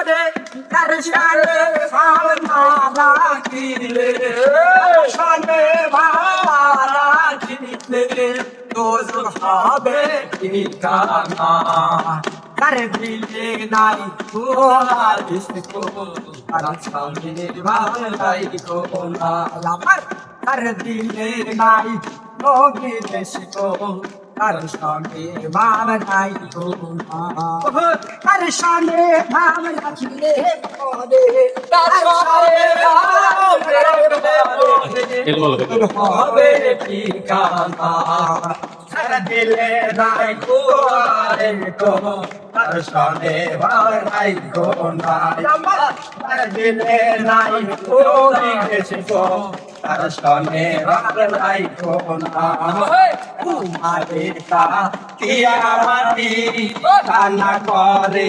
করে তার সালে ভাবনা রাখিলে সালে ভাবনা রাখিলে দোষ হবে ঠিকানা তার দিলে নাই তোরা দিসকো তার ভালাই নাই নবী দেশকো তার সঙ্গে ভাব নাই কোনা তার সঙ্গে ভাব রাখিলে পরে তার সঙ্গে হবে ঠিকানা সারা দিলে নাই কোয়ারে কো তার সঙ্গে ভাব নাই কোনা তার দিলে নাই কোরি দেশকো তার সঙ্গে ভাব তোমাদের তা কিয়া মাটি কান্না করে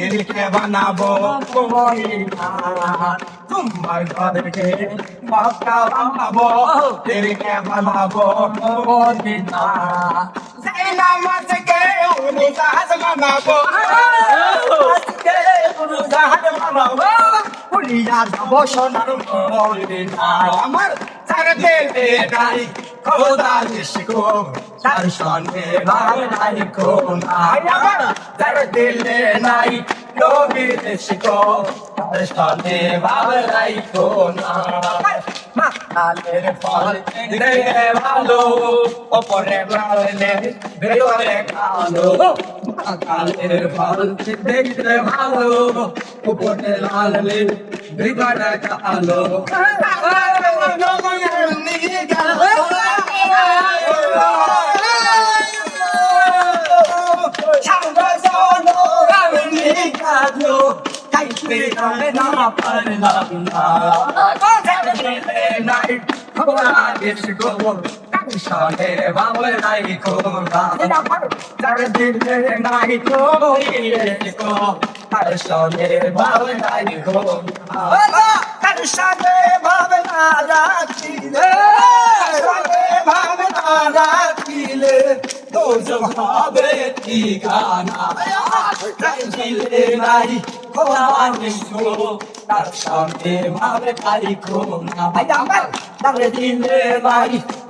দিলকে বানাবো তোমার ঘরকে মক্কা বানাবো দিলকে বানাবো কোমরিনা জাইনা মাসকে উনুজাহাজ বানাবো। আজকে উনুজাহাজ বানাবো। পুরিয়া যাব আমার চারতে নাই খোদা দিশকো তার সঙ্গে ভাব নাই কোনাই আমার তার দিলে নাই নবী দিশকো তার সঙ্গে ভাব নাই তার সাথে ভাবনা রাখিলে সাথে ভাবনা রাখিলে দোষ হবে ঠিকানা। তাই দিলে নাই খোলা তার সঙ্গে ভাবে খালি খোনা ভাই আমার তার দিলে নাই